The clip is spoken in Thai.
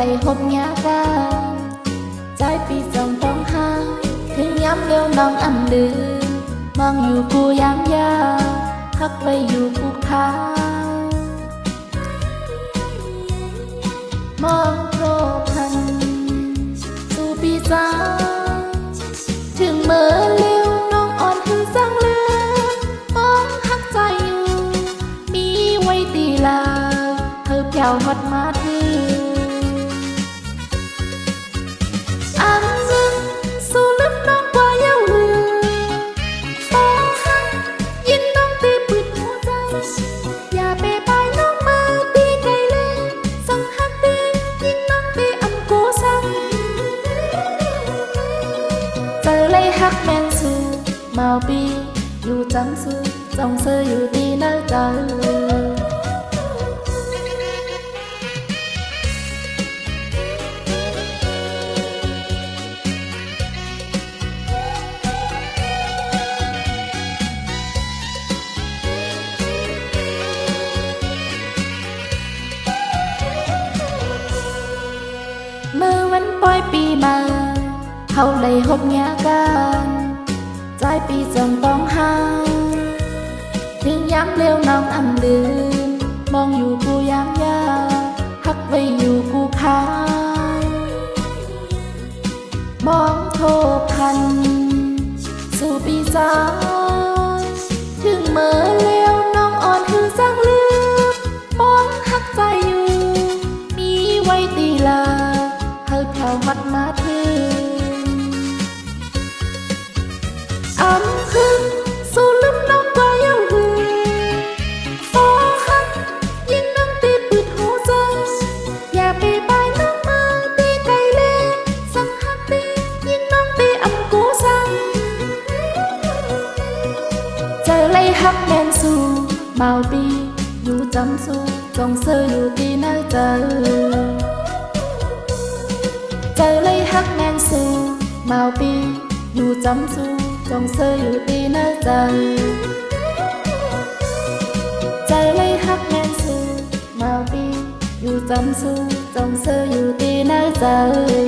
lại hộp nhà ca trái pi dòng trong hai thứ nhắm liêu nong âm lư mong อยู่กูยามยาฮักไปอยู่กูค้ามองโทรพันสู่ปีศาถึงเมื่อเลี้ยวน้องอ่อนถึงสังเลือมองหักใจอยู่มีไว้ตีลา เธอเพียวฮอดมาถืออันนึงสู่ลึกน้องกว่าเย้าเรือโอ้หักยินน้องตีปืดหัวใจอย่า ปีมาเขาเลยหบเงียกันใจปีจงต้องหาถึงย้ำเลี้ยวน้องอำลืมมองอยู่กูยามยาฮักไว้อยู่กูคายมองโทษพัน สู่ปีศาถึงเมื่อเลี้ยวน้องอ่อนคือสร้างลืมมองหักใจอยู่ มีไว้ตีลา มัดมาถึงอำพึงสู่ลืมน้องก็ย้าหือโอ้หักยิ่งน้องตีปืดหัวใจอย่าไปบายน้องมาตีไกลเลยสังหักตียิ่งน้องตีอำกูสังเจอเลยฮักแมนสู่เมาปีอยู่จำสู่จงเซออยู่ที่นั่นเจอเจอ ฮักแมนสูเมาปี อยู่จำสูจงเซออยู่ตีเนั่นเจอเจเลยฮักแมนสูเมาปี อยู่จำสูจงเซออยู่ตีเนั่นเจอ